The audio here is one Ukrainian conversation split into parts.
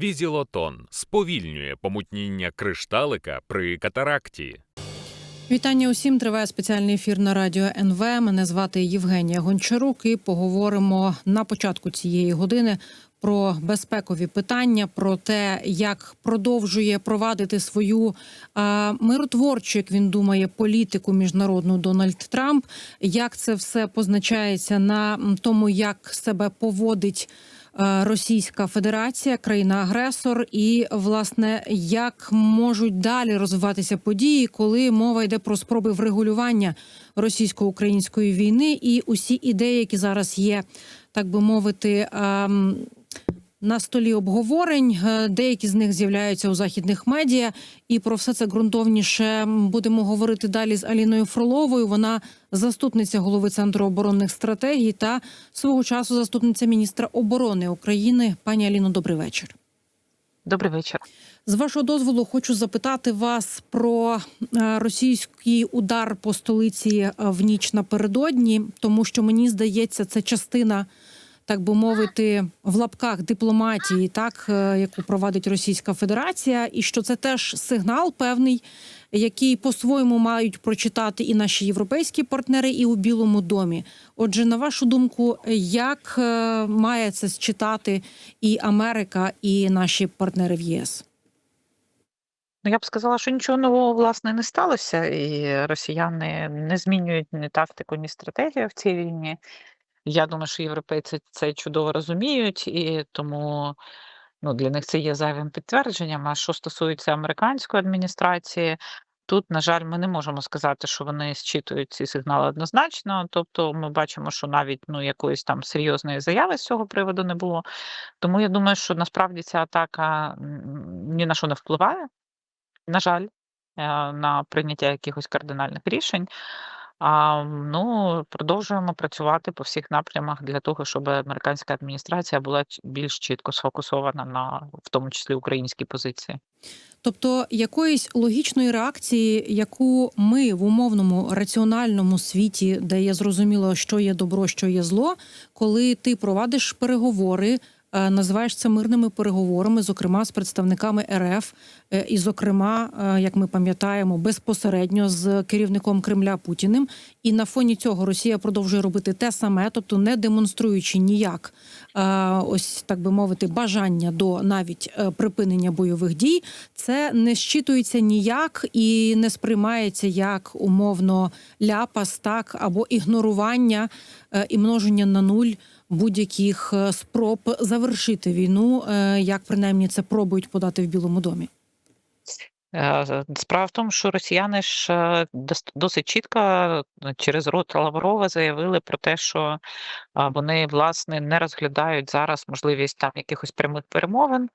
Візілотон сповільнює помутніння кришталика при катаракті. Вітання усім. Триває спеціальний ефір на радіо НВ. Мене звати Євгенія Гончарук. І поговоримо на початку цієї години про безпекові питання, про те, як продовжує провадити свою е, миротворчу, як він думає, політику міжнародну Дональд Трамп. Як це все позначається на тому, як себе поводить. Е, Російська Федерація, країна-агресор, і власне як можуть далі розвиватися події, коли мова йде про спроби врегулювання російсько-української війни, і усі ідеї, які зараз є, так би мовити. На столі обговорень Е, деякі з них з'являються у західних медіа, і про все це ґрунтовніше будемо говорити далі з Аліною Фроловою. Вона заступниця голови центру оборонних стратегій та свого часу заступниця міністра оборони України. Пані Аліно, добрий вечір. Добрий вечір. З вашого дозволу хочу запитати вас про е, російський удар по столиці е, в ніч напередодні, тому що мені здається, це частина, так би мовити, в лапках дипломатії, так е, яку провадить Російська Федерація, і що це теж сигнал певний, який по-своєму мають прочитати і наші європейські партнери, і у Білому домі. Отже, на вашу думку, як е, має це считати і Америка, і наші партнери в ЄС? Ну, я б сказала, що нічого нового власне не сталося, і росіяни не змінюють ні тактику, ні стратегію в цій війні. Я думаю, що європейці це чудово розуміють, і тому ну, для них це є зайвим підтвердженням. А що стосується американської адміністрації, тут, на жаль, ми не можемо сказати, що вони зчитують ці сигнали однозначно. Тобто, ми бачимо, що навіть ну, якоїсь там серйозної заяви з цього приводу не було. Тому я думаю, що насправді ця атака ні на що не впливає. На жаль, е, на прийняття якихось кардинальних рішень. А, ну, продовжуємо працювати по всіх напрямах для того, щоб американська адміністрація була більш чітко сфокусована на в тому числі українській позиції. Тобто якоїсь логічної реакції, яку ми в умовному раціональному світі, де є зрозуміло, що є добро, що є зло, коли ти провадиш переговори. Е, Називаєш це мирними переговорами, зокрема з представниками РФ, е, і, зокрема, е, як ми пам'ятаємо, безпосередньо з керівником Кремля Путіним. І на фоні цього Росія продовжує робити те саме, тобто не демонструючи ніяк, ось так би мовити, бажання до навіть припинення бойових дій. Це не щитується ніяк і не сприймається як умовно ляпас, так або ігнорування і множення на нуль будь-яких е, спроб завершити війну, е, як принаймні це пробують подати в Білому домі. Е, Справа в тому, що росіяни ж е, досить чітко е, через рот Лаврова заявили про те, що вони власне не розглядають зараз можливість там якихось прямих перемовин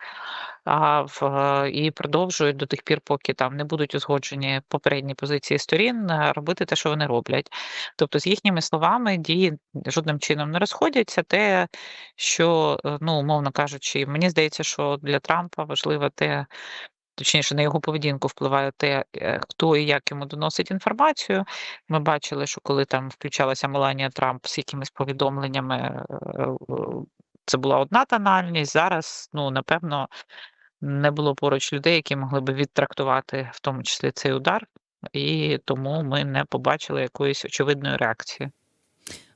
і продовжують до тих пір, поки там не будуть узгоджені попередні позиції сторін, робити те, що вони роблять. Тобто, з їхніми словами, дії жодним чином не розходяться. Те, що, ну, умовно кажучи, мені здається, що для Трампа важливо те. Точніше, на його поведінку впливає те, е, хто і як йому доносить інформацію. Ми бачили, що коли там включалася Меланія Трамп з якимись повідомленнями, е, е, це була одна тональність. Зараз, ну, напевно, не було поруч людей, які могли би відтрактувати в тому числі цей удар, і тому ми не побачили якоїсь очевидної реакції.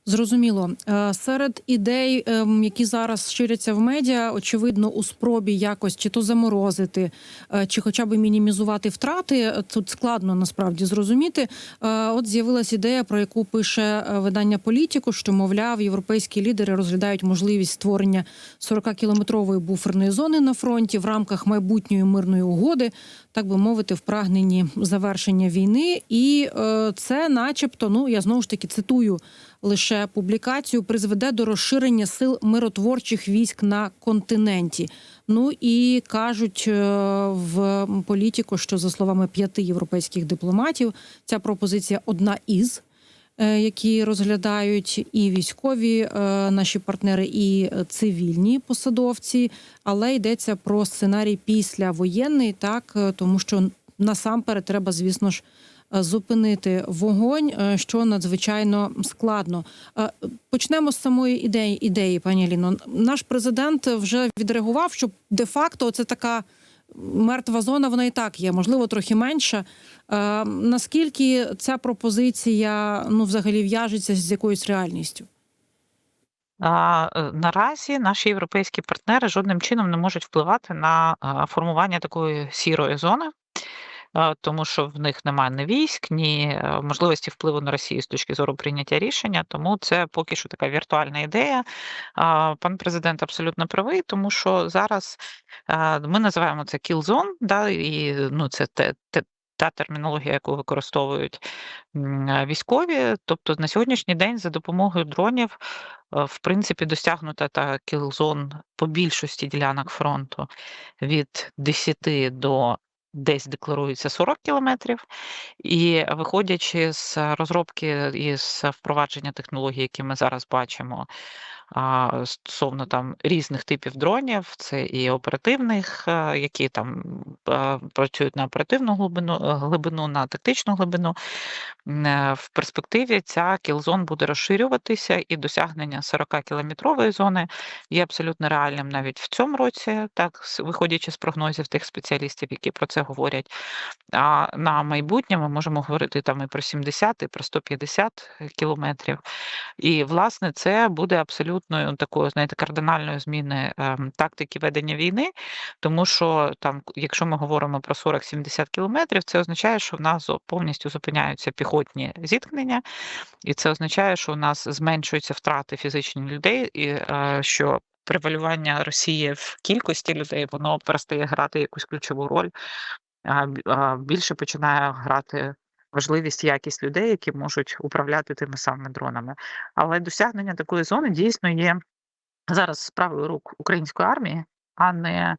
Зрозуміло, Е, серед ідей, ем, які зараз ширяться в медіа, очевидно, у спробі якось чи то заморозити, е, чи хоча б мінімізувати втрати. е, Тут складно насправді зрозуміти. От з'явилась ідея, про яку пише видання Політіку, що мовляв, європейські лідери розглядають можливість створення 40-кілометрової буферної зони на фронті в рамках майбутньої мирної угоди, так би мовити, в прагненні завершення війни. І це, начебто, ну я знову ж таки цитую лише публікацію, призведе до розширення сил миротворчих військ на континенті. Ну і кажуть е, в політику, що за словами п'яти європейських дипломатів, ця пропозиція одна із. е, Які розглядають і військові е, наші партнери, і цивільні посадовці, але йдеться про сценарій післявоєнний, так тому що насамперед треба, звісно ж, зупинити вогонь, е, що надзвичайно складно. Е, Почнемо з самої ідеї, ідеї, пані Аліно. Наш президент вже відреагував, що де-факто це така мертва зона, вона і так є, можливо, трохи менша. Е, Наскільки ця пропозиція ну, взагалі в'яжеться з якоюсь реальністю? Е, Наразі наші європейські партнери жодним чином не можуть впливати на формування такої сірої зони, тому що в них немає ні військ, ні е, можливості впливу на Росію з точки зору прийняття рішення. Тому це поки що така віртуальна ідея. Пан президент абсолютно правий, тому що зараз ми називаємо це zone, да, і ну, це те, та термінологія, яку використовують е, військові. Тобто на сьогоднішній день за допомогою дронів е, в принципі досягнута та кілзон по більшості ділянок фронту від 10 до десь декларується 40 кілометрів. І виходячи з розробки і з впровадження технологій, які ми зараз бачимо, стосовно там різних типів дронів, це і оперативних, е, які там е, працюють на оперативну глибину, е, глибину, на тактичну глибину. В перспективі ця кілзон буде розширюватися, і досягнення 40-кілометрової зони є абсолютно реальним навіть в цьому році, так виходячи з прогнозів тих спеціалістів, які про це говорять. А на майбутнє ми можемо говорити там і про 70, і про 150 кілометрів. І власне це буде абсолютною такою, знаєте, кардинальною зміни ем, тактики ведення війни, тому що там, якщо ми говоримо про 40-70 кілометрів, це означає, що в нас повністю зупиняються піхотні зіткнення, і це означає, що у нас зменшуються втрати фізичні людей, і е, що превалювання Росії в кількості людей воно перестає грати якусь ключову роль, більше починає грати важливість якість людей, які можуть управляти тими самими дронами. Але досягнення такої зони дійсно є зараз справою рук української армії, а не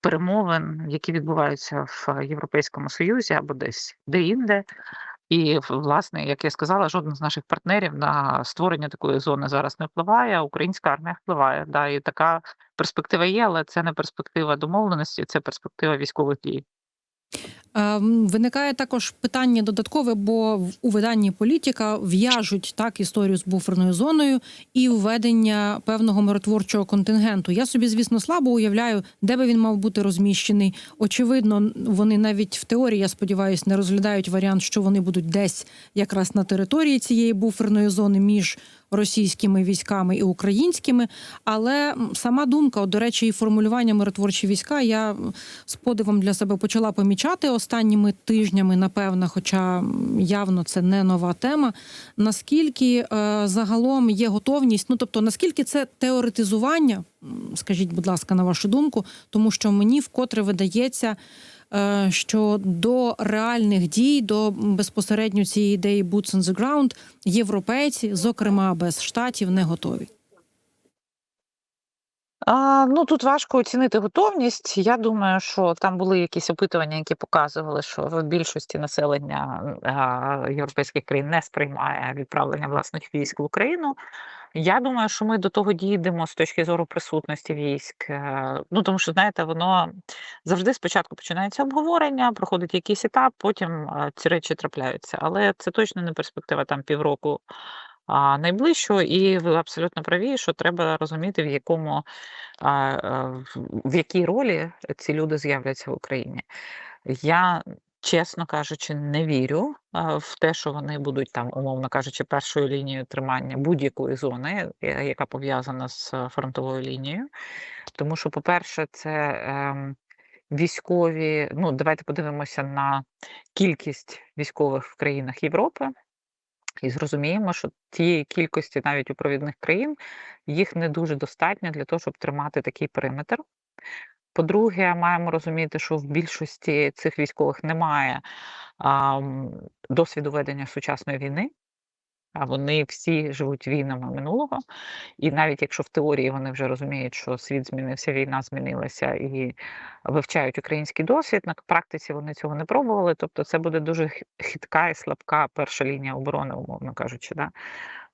перемовин, які відбуваються в Європейському Союзі або десь де-інде. І власне, як я сказала, жоден з наших партнерів на створення такої зони зараз не впливає. а Українська армія впливає. Да, і така перспектива є, але це не перспектива домовленості, це перспектива військових дій. Е, м, Виникає також питання додаткове, бо у виданні політика в'яжуть так історію з буферною зоною і введення певного миротворчого контингенту. Я собі, звісно, слабо уявляю, де би він мав бути розміщений. Очевидно, вони навіть в теорії, я сподіваюся, не розглядають варіант, що вони будуть десь якраз на території цієї буферної зони між російськими військами і українськими. Але сама думка, до речі, і формулювання миротворчі війська, я з подивом для себе почала помічати останніми тижнями, напевно, хоча явно це не нова тема. Наскільки е, загалом є готовність? Ну тобто, наскільки це теоретизування? Скажіть, будь ласка, на вашу думку, тому що мені вкотре видається. Е, Що до реальних дій, до безпосередньо цієї ідеї «boots on the ground» європейці, зокрема без штатів, не готові. А, ну тут важко оцінити готовність. Я думаю, що там були якісь опитування, які показували, що в більшості населення а, європейських країн не сприймає відправлення власних військ в Україну. Я думаю, що ми до того дійдемо з точки зору присутності військ. Е, Ну тому що знаєте, воно завжди спочатку починається обговорення, проходить якийсь етап, потім е, ці речі трапляються. Але це точно не перспектива там півроку а, найближчого, і ви абсолютно праві, що треба розуміти, в якому в- в якій ролі ці люди з'являться в Україні. Я, чесно кажучи, не вірю в те, що вони будуть там, умовно кажучи, першою лінією тримання будь-якої зони, яка пов'язана з е, фронтовою лінією. Тому що, по-перше, це ем, військові. Ну, давайте подивимося на кількість військових в країнах Європи. І зрозуміємо, що тієї кількості навіть у провідних країн їх не дуже достатньо для того, щоб тримати такий периметр. По-друге, маємо розуміти, що в більшості цих військових немає а, досвіду ведення сучасної війни, а вони всі живуть війнами минулого. І навіть якщо в теорії вони вже розуміють, що світ змінився, війна змінилася і вивчають український досвід, на практиці вони цього не пробували. Тобто, це буде дуже хитка і слабка перша лінія оборони, умовно кажучи. Да?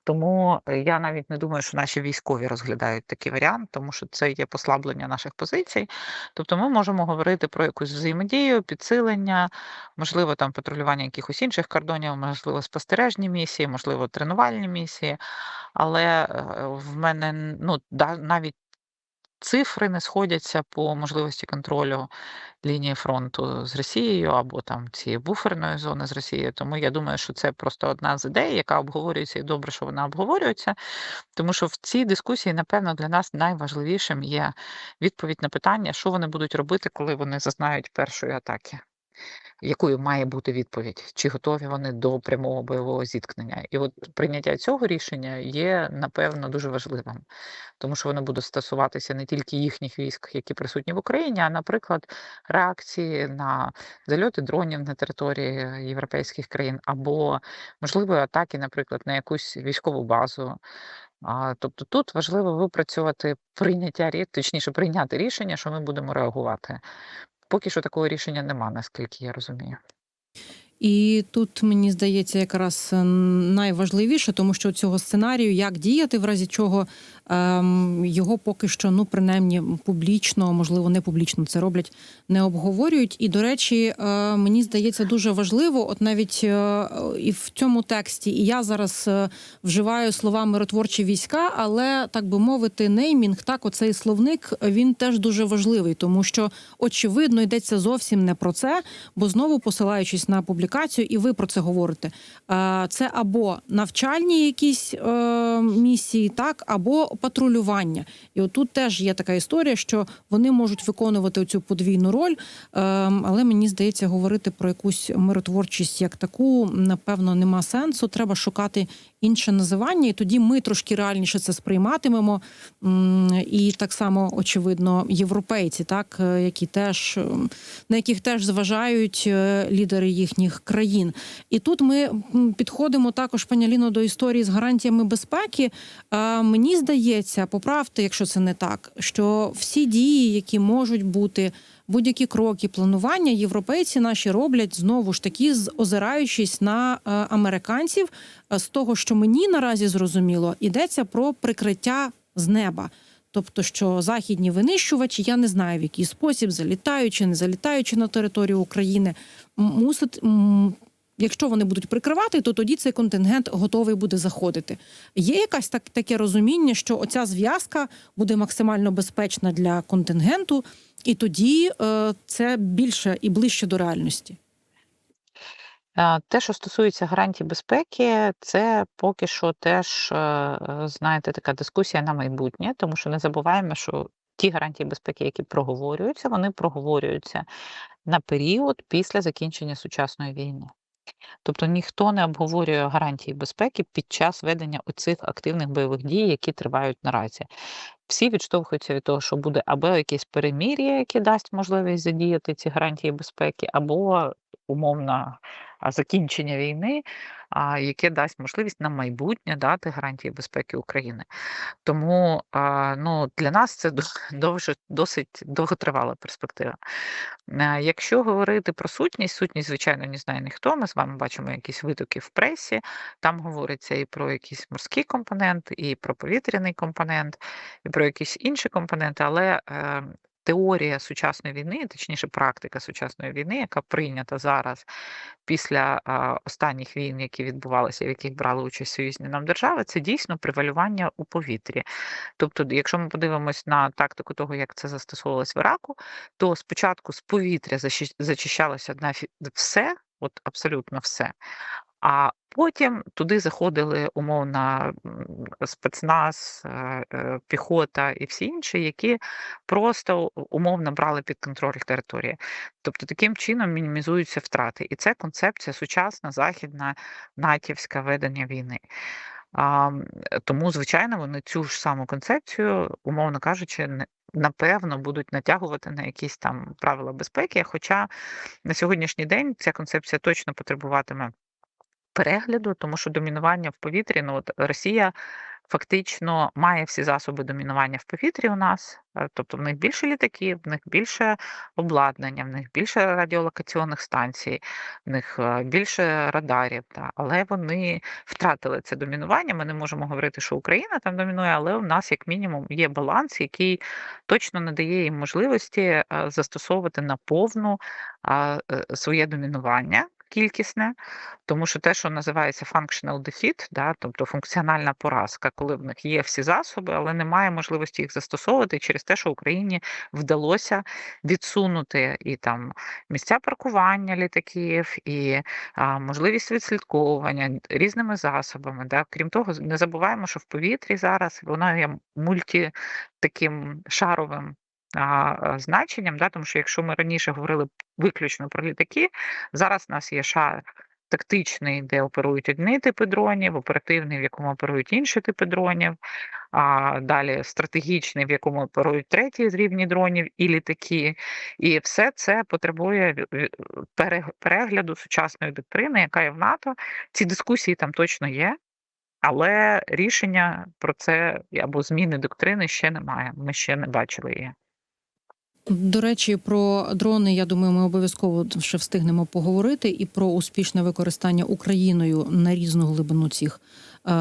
Тому е, я навіть не думаю, що наші військові розглядають такий варіант, тому що це є послаблення наших позицій. Тобто ми можемо говорити про якусь взаємодію, підсилення, можливо, там патрулювання якихось інших кордонів, можливо, спостережні місії, можливо, тренувальні місії. Але е, в мене ну, навіть цифри не сходяться по можливості контролю лінії фронту з Росією або там цієї буферної зони з Росією. Тому я думаю, що це просто одна з ідей, яка обговорюється, і добре, що вона обговорюється. Тому що в цій дискусії, напевно, для нас найважливішим є відповідь на питання, що вони будуть робити, коли вони зазнають першої атаки. Якою має бути відповідь? Чи готові вони до прямого бойового зіткнення? І от прийняття цього рішення є, напевно, дуже важливим, тому що воно буде стосуватися не тільки їхніх військ, які присутні в Україні, а, наприклад, реакції на зальоти дронів на території європейських країн, або можливо атаки, наприклад, на якусь військову базу. Тобто тут важливо випрацювати прийняття точніше прийняти рішення, що ми будемо реагувати. Поки що такого рішення нема, наскільки я розумію. І тут мені здається, якраз е, найважливіше, тому що цього сценарію, як діяти, в разі чого ем, його поки що, ну принаймні публічно, можливо, не публічно це роблять, не обговорюють. І до речі, е, мені здається, дуже важливо, от навіть е, і в цьому тексті, і я зараз е, вживаю слова миротворчі війська, але так би мовити, неймінг, так, оцей словник він теж дуже важливий, тому що очевидно йдеться зовсім не про це, бо знову посилаючись на публікацію, і ви про це говорите. е, Це або навчальні якісь е, місії, так, або патрулювання. І отут теж є така історія, що вони можуть виконувати цю подвійну роль, е, але мені здається, говорити про якусь миротворчість як таку, напевно, нема сенсу. Треба шукати інше називання, і тоді ми трошки реальніше це сприйматимемо. І так само, очевидно, європейці, так е, які теж ем, на яких теж зважають е, лідери їхніх країн. І тут ми підходимо також, пані Аліно, до історії з гарантіями безпеки. Е, Мені здається, поправте, якщо це не так, що всі дії, які можуть бути. Будь-які кроки планування європейці наші роблять знову ж таки, озираючись на е, американців. Е, З того, що мені наразі зрозуміло, йдеться про прикриття з неба. Тобто, що західні винищувачі, я не знаю в який спосіб, залітаючи, не залітаючи на територію України, мусить. Якщо вони будуть прикривати, то тоді цей контингент готовий буде заходити. Є якась так таке розуміння, що оця зв'язка буде максимально безпечна для контингенту, і тоді е, це більше і ближче до реальності. Те, що стосується гарантій безпеки, це поки що теж, е, знаєте, така дискусія на майбутнє, тому що не забуваємо, що ті гарантії безпеки, які проговорюються, вони проговорюються на період після закінчення сучасної війни. Тобто ніхто не обговорює гарантії безпеки під час ведення оцих активних бойових дій, які тривають наразі. Всі відштовхуються від того, що буде або якесь перемір'я, яке дасть можливість задіяти ці гарантії безпеки, або умовно закінчення війни, яке дасть можливість на майбутнє дати гарантії безпеки України. Тому ну, для нас це до- довже, досить довготривала перспектива. Е, Якщо говорити про сутність, сутність, звичайно, не знає ніхто. Ми з вами бачимо якісь витоки в пресі. Там говориться і про якийсь морський компонент, і про повітряний компонент, і про якісь інші компоненти, але е, теорія сучасної війни, точніше, практика сучасної війни, яка прийнята зараз після останніх війн, які відбувалися, в яких брали участь союзні нам держави, це дійсно привалювання у повітрі. Тобто, якщо ми подивимось на тактику того, як це застосовувалось в Іраку, то спочатку з повітря зачищалося нафі- все, от абсолютно все. А потім туди заходили умовно спецназ, е, е, піхота і всі інші, які просто умовно брали під контроль території. Тобто таким чином мінімізуються втрати. І це концепція сучасна, західна, натівська ведення війни. Тому, звичайно, вони цю ж саму концепцію, умовно кажучи, не- напевно, будуть натягувати на якісь там правила безпеки. Хоча на сьогоднішній день ця концепція точно потребуватиме перегляду, тому що домінування в повітрі, ну от Росія фактично має всі засоби домінування в повітрі у нас. Е, Тобто в них більше літаків, в них більше обладнання, в них більше радіолокаційних станцій, в них е, більше радарів. Та. Але вони втратили це домінування. Ми не можемо говорити, що Україна там домінує, але у нас, як мінімум, є баланс, який точно надає їм можливості е, застосовувати на повну а, е, своє домінування кількісне, тому що те, що називається functional defeat, да, тобто функціональна поразка, коли в них є всі засоби, але немає можливості їх застосовувати через те, що Україні вдалося відсунути і там місця паркування літаків, і а, можливість відслідковування різними засобами. Да. Крім того, не забуваємо, що в повітрі зараз воно є мульті таким шаровим а, значенням, да, тому що якщо ми раніше говорили виключно про літаки, зараз у нас є шар тактичний, де оперують одні типи дронів, оперативний, в якому оперують інші типи дронів, а далі стратегічний, в якому оперують треті рівні дронів і літаки. І все це потребує ві- перег- перегляду сучасної доктрини, яка є в НАТО. Ці дискусії там точно є. Але рішення про це або зміни доктрини ще немає. Ми ще не бачили її. До речі, про дрони, я думаю, ми обов'язково ще встигнемо поговорити. І про успішне використання Україною на різну глибину цих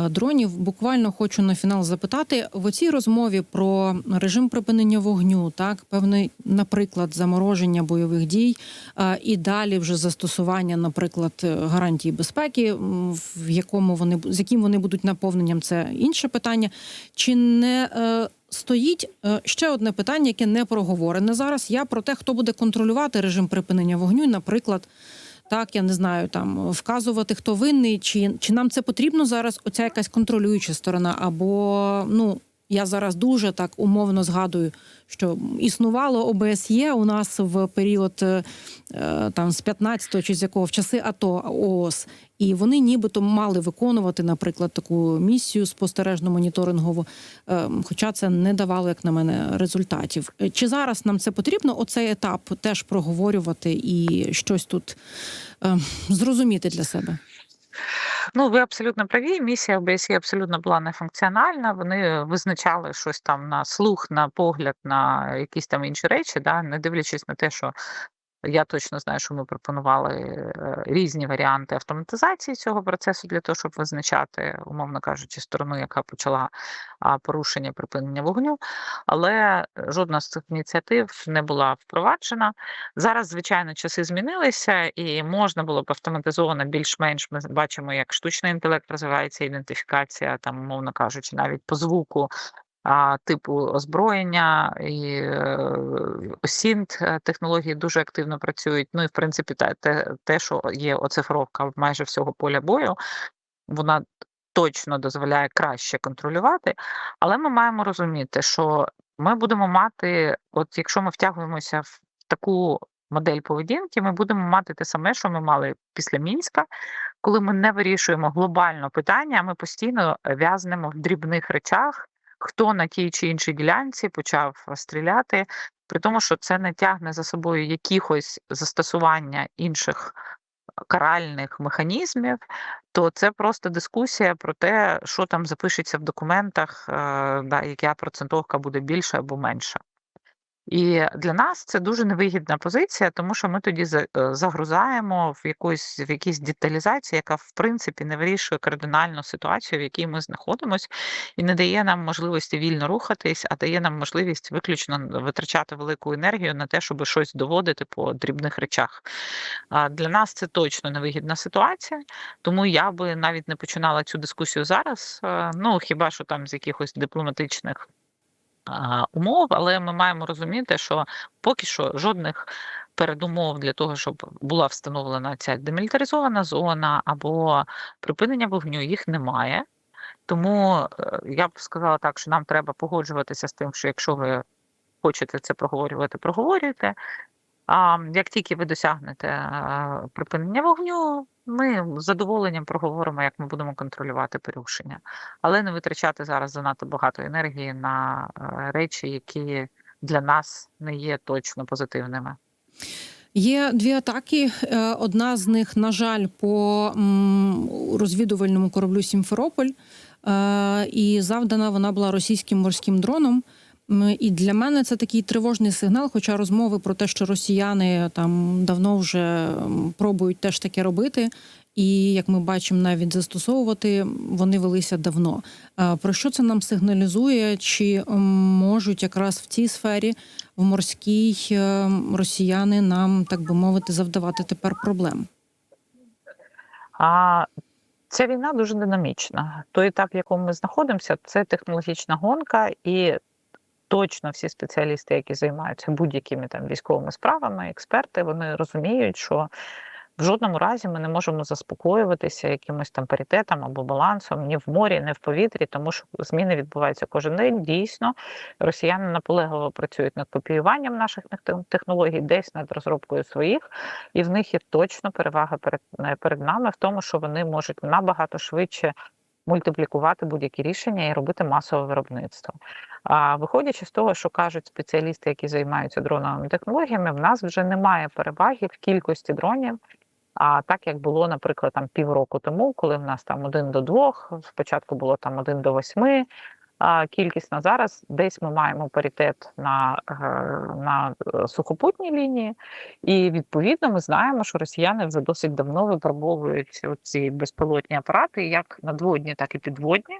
дронів. Буквально хочу на фінал запитати в оцій розмові про режим припинення вогню, так певний, наприклад, замороження бойових дій е, і далі вже застосування, наприклад, е, гарантії безпеки, в якому вони з яким вони будуть наповненням, це інше питання. Чи не е, стоїть е, ще одне питання, яке не проговорене зараз. Я про те, хто буде контролювати режим припинення вогню, наприклад. Так, я не знаю, там вказувати, хто винний, чи, чи нам це потрібно зараз? Оця якась контролююча сторона, або ну я зараз дуже так умовно згадую, що існувало ОБСЄ у нас в період е, там з 15-го чи з якого в часи АТО ООС, і вони нібито мали виконувати, наприклад, таку місію спостережно моніторингову, е, хоча це не давало, як на мене, результатів. Е, Чи зараз нам це потрібно? Оцей етап теж проговорювати і щось тут зрозуміти для себе? Ну, ви абсолютно праві. Місія ОБСЄ абсолютно була нефункціональна. Вони визначали щось там на слух, на погляд, на якісь там інші речі, да, не дивлячись на те, що я точно знаю, що ми пропонували е, різні варіанти автоматизації цього процесу для того, щоб визначати, умовно кажучи, сторону, яка почала порушення припинення вогню. Але жодна з цих ініціатив не була впроваджена. Зараз, звичайно, часи змінилися, і можна було б автоматизовано більш-менш. Ми бачимо, як штучний інтелект розвивається, ідентифікація, там, умовно кажучи, навіть по звуку. А, Типу озброєння і е, осінт е, технології дуже активно працюють. Ну і в принципі, те, те, що є оцифровка майже всього поля бою, вона точно дозволяє краще контролювати. Але ми маємо розуміти, що ми будемо мати, от якщо ми втягуємося в таку модель поведінки, ми будемо мати те саме, що ми мали після Мінська, коли ми не вирішуємо глобально питання, а ми постійно в'язнемо в дрібних речах, хто на тій чи іншій ділянці почав стріляти, при тому, що це не тягне за собою якихось застосування інших каральних механізмів, то це просто дискусія про те, що там запишеться в документах, да, яка процентовка буде більша або менша. І для нас це дуже невигідна позиція, тому що ми тоді е, загрузаємо в якусь в якісь деталізації, яка в принципі не вирішує кардинальну ситуацію, в якій ми знаходимося, і не дає нам можливості вільно рухатись, а дає нам можливість виключно витрачати велику енергію на те, щоб щось доводити по дрібних речах. А для нас це точно невигідна ситуація, тому я би навіть не починала цю дискусію зараз. е, Ну хіба що там з якихось дипломатичних умов, але ми маємо розуміти, що поки що жодних передумов для того, щоб була встановлена ця демілітаризована зона або припинення вогню, їх немає. Тому е, я б сказала так, що нам треба погоджуватися з тим, що якщо ви хочете це проговорювати, проговорюйте. А як тільки ви досягнете е, припинення вогню, ми з задоволенням проговоримо, як ми будемо контролювати порушення, але не витрачати зараз занадто багато енергії на е, речі, які для нас не є точно позитивними. Є дві атаки. Е, Одна з них, на жаль, по розвідувальному кораблю Сімферополь. І завдана вона була російським морським дроном. І для мене це такий тривожний сигнал. Хоча розмови про те, що росіяни там давно вже пробують теж таке робити, і як ми бачимо, навіть застосовувати вони велися давно. Е, Про що це нам сигналізує? Чи можуть якраз в цій сфері, в морській, е, росіяни нам, так би мовити, завдавати тепер проблем? А ця війна дуже динамічна. Той етап, в якому ми знаходимося, це технологічна гонка, і точно всі спеціалісти, які займаються будь-якими там військовими справами, експерти, вони розуміють, що в жодному разі ми не можемо заспокоюватися якимось там паритетом або балансом ні в морі, ні в повітрі, тому що зміни відбуваються кожен день. Дійсно, росіяни наполегливо працюють над копіюванням наших технологій, десь над розробкою своїх, і в них є точно перевага перед, перед нами в тому, що вони можуть набагато швидше мультиплікувати будь-які рішення і робити масове виробництво. А виходячи з того, що кажуть спеціалісти, які займаються дроновими технологіями, в нас вже немає переваги в кількості дронів. А так як було, наприклад, там півроку тому, коли в нас там один до двох, спочатку було там один до восьми. А кількість зараз десь ми маємо паритет на, е, на е, сухопутній лінії, і відповідно ми знаємо, що росіяни вже досить давно випробовують ці безпілотні апарати, як надводні, так і підводні.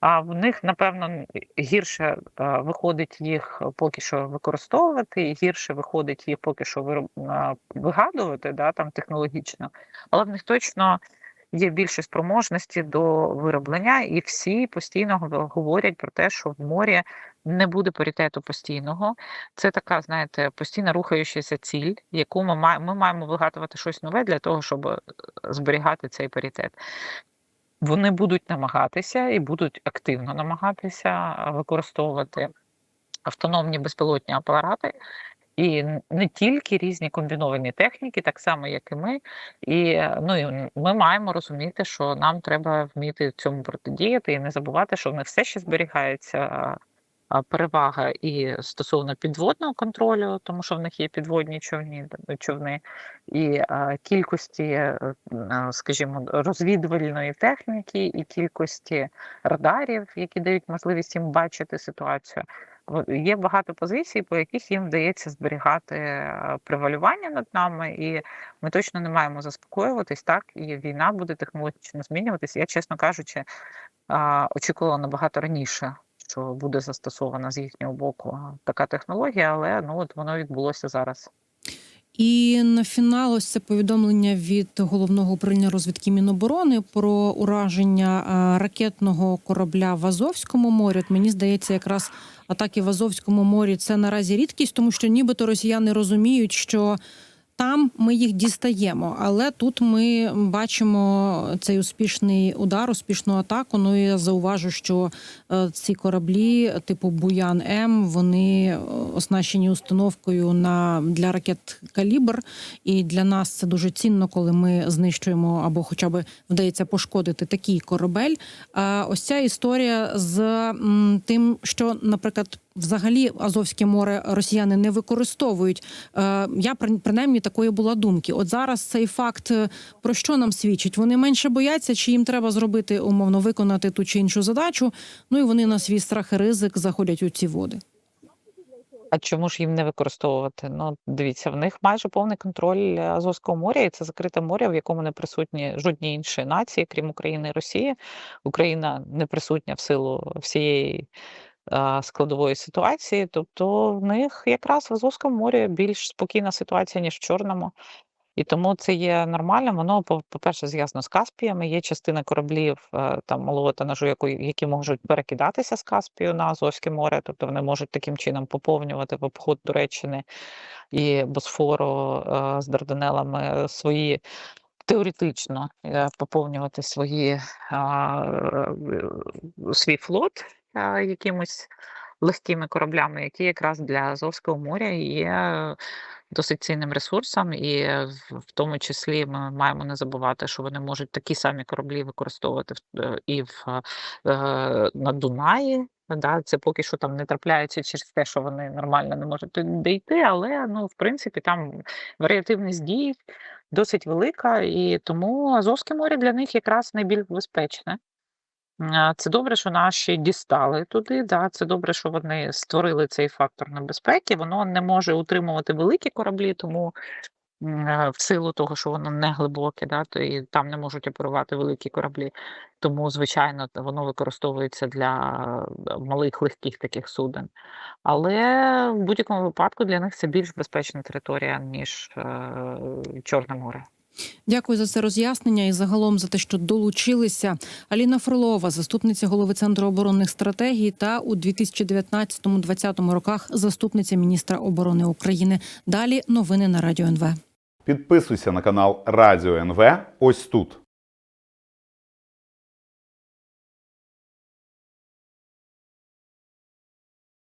А в них, напевно, гірше е, виходить їх поки що використовувати, гірше виходить їх поки що вигадувати да, там, технологічно, але в них точно є більше спроможності до вироблення, і всі постійно говорять про те, що в морі не буде паритету постійного. Це така, знаєте, постійно рухаючася ціль, яку ми маємо. Ми маємо вигадувати щось нове для того, щоб е, зберігати цей паритет. Вони будуть намагатися і будуть активно намагатися використовувати автономні безпілотні апарати. І не тільки різні комбіновані техніки, так само як і ми. І е, ну і ми маємо розуміти, що нам треба вміти цьому протидіяти і не забувати, що в них все ще зберігається перевага і стосовно підводного контролю, тому що в них є підводні човні, човни, і а, кількості, е, а, скажімо, розвідувальної техніки, і кількості радарів, які дають можливість їм бачити ситуацію. Є багато позицій, по яких їм вдається зберігати е, превалювання над нами, і ми точно не маємо заспокоюватись, так і війна буде технологічно змінюватися. Я, чесно кажучи, очікувала набагато раніше, що буде застосована з їхнього боку така технологія, але ну от воно відбулося зараз. І на фінал ось це повідомлення від головного управління розвідки Міноборони про ураження ракетного корабля в Азовському морі. От мені здається, якраз атаки в Азовському морі це наразі рідкість, тому що нібито росіяни розуміють, що там ми їх дістаємо. Але тут ми бачимо цей успішний удар, успішну атаку. Ну і я зауважу, що е, ці кораблі, типу Буян М, вони е, оснащені установкою на для ракет калібр. І для нас це дуже цінно, коли ми знищуємо або хоча б вдається пошкодити такий корабель. А ось ця історія з тим, що, наприклад. Взагалі, Азовське море росіяни не використовують. Е, Я при- принаймні такої була думки. От зараз цей факт е, про що нам свідчить? Вони менше бояться, чи їм треба зробити умовно виконати ту чи іншу задачу. Ну і вони на свій страх і ризик заходять у ці води. А чому ж їм не використовувати? Ну, дивіться, в них майже повний контроль Азовського моря, і це закрите море, в якому не присутні жодні інші нації, крім України і Росії. Україна не присутня в силу всієї складової ситуації. Тобто в них якраз в Азовському морі більш спокійна ситуація, ніж в Чорному. І тому це є нормально. Воно, по- по-перше, зв'язано з Каспіями. Є частина кораблів е, там малого тонажу, які можуть перекидатися з Каспію на Азовське море, тобто вони можуть таким чином поповнювати в обход Туреччини і Босфору е, з Дарданелами свої. Теоретично е, поповнювати свої, а, е, свій флот якимось легкими кораблями, які якраз для Азовського моря є досить цінним ресурсом, і в тому числі ми маємо не забувати, що вони можуть такі самі кораблі використовувати е, і в е, на Дунаї. Да, це поки що там не трапляється через те, що вони нормально не можуть дійти, але ну в принципі там варіативність дій досить велика, і тому Азовське море для них якраз найбільш безпечне. Це добре, що наші дістали туди. Да, це добре, що вони створили цей фактор небезпеки. Воно не може утримувати великі кораблі, тому е, в силу того, що воно не глибоке, да, то і там не можуть оперувати великі кораблі. Тому, звичайно, воно використовується для е, малих легких таких суден. Але в будь-якому випадку для них це більш безпечна територія, ніж е, Чорне море. Дякую за це роз'яснення і загалом за те, що долучилися. Аліна Фролова, заступниця голови центру оборонних стратегій, та у 2019-2020 роках заступниця міністра оборони України. Далі новини на радіо НВ. Підписуйся на канал Радіо НВ ось тут.